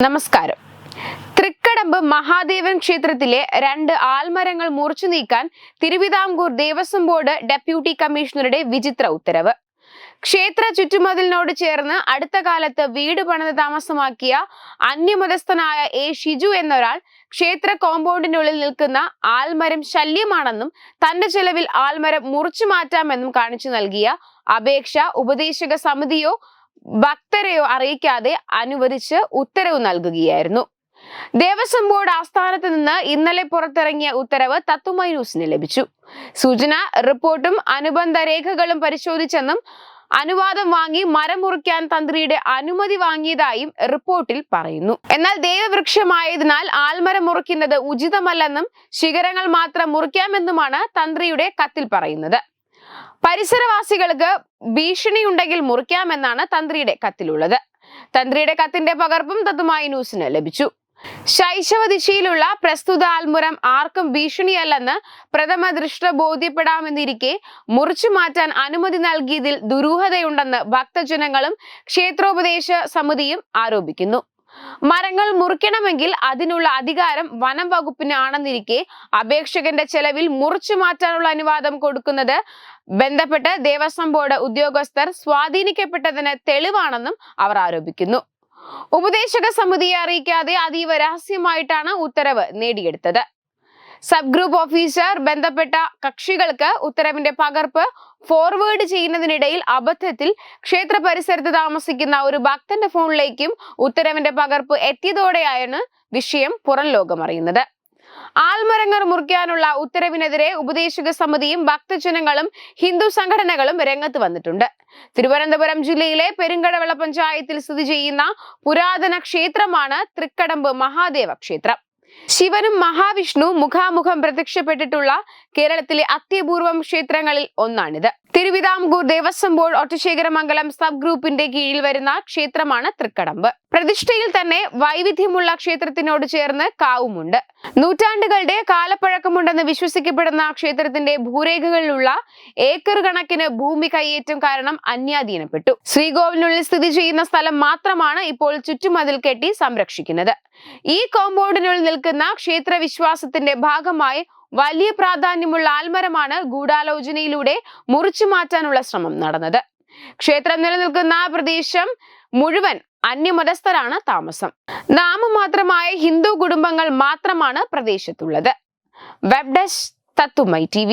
നമസ്കാരം. തൃക്കടമ്പ് മഹാദേവൻ ക്ഷേത്രത്തിലെ രണ്ട് ആൽമരങ്ങൾ മുറിച്ചു നീക്കാൻ തിരുവിതാംകൂർ ദേവസ്വം ബോർഡ് ഡെപ്യൂട്ടി കമ്മീഷണറുടെ വിചിത്ര ഉത്തരവ്. ക്ഷേത്ര ചുറ്റുമതിലിനോട് ചേർന്ന് അടുത്ത കാലത്ത് വീട് പണിത് താമസമാക്കിയ അന്യമതസ്ഥനായ എ ഷിജു എന്നൊരാൾ ക്ഷേത്ര കോമ്പൗണ്ടിനുള്ളിൽ നിൽക്കുന്ന ആൽമരം ശല്യമാണെന്നും തന്റെ ചെലവിൽ ആൽമരം മുറിച്ചു മാറ്റാമെന്നും കാണിച്ചു നൽകിയ അപേക്ഷ ഉപദേശക സമിതിയോ ഭക്തരെയോ അറിയിക്കാതെ അനുവദിച്ച് ഉത്തരവ് നൽകുകയായിരുന്നു. ദേവസ്വം ബോർഡ് ആസ്ഥാനത്ത് നിന്ന് ഇന്നലെ പുറത്തിറങ്ങിയ ഉത്തരവ് തത്തുമായി ന്യൂസിന് ലഭിച്ചു. സൂചന റിപ്പോർട്ടും അനുബന്ധ രേഖകളും പരിശോധിച്ചെന്നും അനുവാദം വാങ്ങി മരം മുറിക്കാൻ തന്ത്രിയുടെ അനുമതി വാങ്ങിയതായും റിപ്പോർട്ടിൽ പറയുന്നു. എന്നാൽ ദേവവൃക്ഷമായതിനാൽ ആൽമരം മുറിക്കുന്നത് ഉചിതമല്ലെന്നും ശിഖരങ്ങൾ മാത്രം മുറിക്കാമെന്നുമാണ് തന്ത്രിയുടെ കത്തിൽ പറയുന്നത്. പരിസരവാസികൾക്ക് ഭീഷണിയുണ്ടെങ്കിൽ മുറിക്കാമെന്നാണ് തന്ത്രിയുടെ കത്തിലുള്ളത്. തന്ത്രിയുടെ കത്തിന്റെ പകർപ്പും തത്തുമായി ന്യൂസിന് ലഭിച്ചു. ശൈശവ ദിശയിലുള്ള പ്രസ്തുത ആൽമുരം ആർക്കും ഭീഷണിയല്ലെന്ന് പ്രഥമ ദൃഷ്ട ബോധ്യപ്പെടാമെന്നിരിക്കെ മുറിച്ചു മാറ്റാൻ അനുമതി നൽകിയതിൽ ദുരൂഹതയുണ്ടെന്ന് ഭക്തജനങ്ങളും ക്ഷേത്രോപദേശ സമിതിയും ആരോപിക്കുന്നു. മരങ്ങൾ മുറിക്കണമെങ്കിൽ അതിനുള്ള അധികാരം വനം വകുപ്പിനാണെന്നിരിക്കെ അപേക്ഷകന്റെ ചെലവിൽ മുറിച്ചു മാറ്റാനുള്ള അനുവാദം കൊടുക്കുന്നത് ബന്ധപ്പെട്ട് ദേവസ്വം ബോർഡ് ഉദ്യോഗസ്ഥർ സ്വാധീനിക്കപ്പെട്ടതിന് തെളിവാണെന്നും അവർ ആരോപിക്കുന്നു. ഉപദേശക സമിതിയെ അറിയിക്കാതെ അതീവ രഹസ്യമായിട്ടാണ് ഉത്തരവ് നേടിയെടുത്തത്. സബ് ഗ്രൂപ്പ് ഓഫീസർ ബന്ധപ്പെട്ട കക്ഷികൾക്ക് ഉത്തരവിന്റെ പകർപ്പ് ഫോർവേഡ് ചെയ്യുന്നതിനിടയിൽ അബദ്ധത്തിൽ ക്ഷേത്ര പരിസരത്ത് താമസിക്കുന്ന ഒരു ഭക്തന്റെ ഫോണിലേക്കും ഉത്തരവിന്റെ പകർപ്പ് എത്തിയതോടെയാണ് വിഷയം പുറം ലോകം അറിയുന്നത്. ആൽമരങ്ങൾ മുറിക്കാനുള്ള ഉത്തരവിനെതിരെ ഉപദേശക സമിതിയും ഭക്തജനങ്ങളും ഹിന്ദു സംഘടനകളും രംഗത്ത് വന്നിട്ടുണ്ട്. തിരുവനന്തപുരം ജില്ലയിലെ പെരുങ്കടവള പഞ്ചായത്തിൽ സ്ഥിതി ചെയ്യുന്ന പുരാതന ക്ഷേത്രമാണ് തൃക്കടമ്പ് മഹാദേവ ക്ഷേത്രം. ശിവനും മഹാവിഷ്ണു മുഖാമുഖം പ്രത്യക്ഷപ്പെട്ടിട്ടുള്ള കേരളത്തിലെ അത്യപൂർവം ക്ഷേത്രങ്ങളിൽ ഒന്നാണിത്. തിരുവിതാംകൂർ ദേവസ്വം ബോർഡ് ഒറ്റശേഖരമംഗലം സബ് ഗ്രൂപ്പിന്റെ കീഴിൽ വരുന്ന ക്ഷേത്രമാണ് തൃക്കടമ്പ്. പ്രതിഷ്ഠയിൽ തന്നെ വൈവിധ്യമുള്ള ക്ഷേത്രത്തിനോട് ചേർന്ന് കാവുമുണ്ട്. നൂറ്റാണ്ടുകളുടെ കാലപ്പഴക്കമുണ്ടെന്ന് വിശ്വസിക്കപ്പെടുന്ന ക്ഷേത്രത്തിന്റെ ഭൂരേഖകളിലുള്ള ഏക്കർ കണക്കിന് ഭൂമി കൈയേറ്റം കാരണം അന്യാധീനപ്പെട്ടു. ശ്രീകോവിലിനുള്ളിൽ സ്ഥിതി ചെയ്യുന്ന സ്ഥലം മാത്രമാണ് ഇപ്പോൾ ചുറ്റുമതിൽ കെട്ടി സംരക്ഷിക്കുന്നത്. ഈ കോമ്പൗണ്ടിനുള്ളിൽ നിൽക്കുന്ന ക്ഷേത്ര വിശ്വാസത്തിന്റെ ഭാഗമായി വലിയ പ്രാധാന്യമുള്ള ആൽമരമാണ് ഗൂഢാലോചനയിലൂടെ മുറിച്ചു മാറ്റാനുള്ള ശ്രമം നടന്നത്. ക്ഷേത്രം നിലനിൽക്കുന്ന പ്രദേശം മുഴുവൻ അന്യമതസ്ഥരാണ് താമസം. നാമമാത്രമായ ഹിന്ദു കുടുംബങ്ങൾ മാത്രമാണ് പ്രദേശത്തുള്ളത്. വെബ് തത്തുമൈ ടി